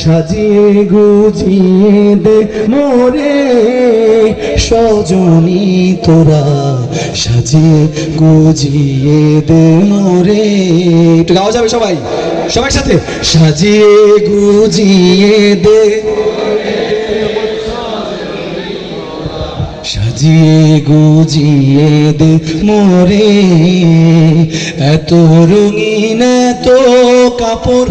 সাজিয়ে গুজিয়ে দে মোরে। সজনী তোরা সাজিয়ে গুজিয়ে দে মোরে। একটু গাওয়া যাবে সবাই? সবার সাথে? সাজিয়ে গুজিয়ে দে। সাজিয়ে গুজিয়ে দে মোরে। এত রঙিন এত কাপড়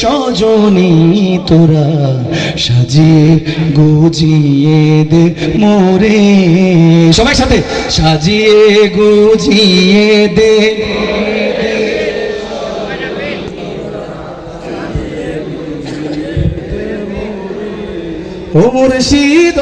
সজনী তোরা সাজিয়ে গুজিয়ে দে মোরে। সবাই সাথে সাজিয়ে গুজিয়ে দে। ও মুর্শিদ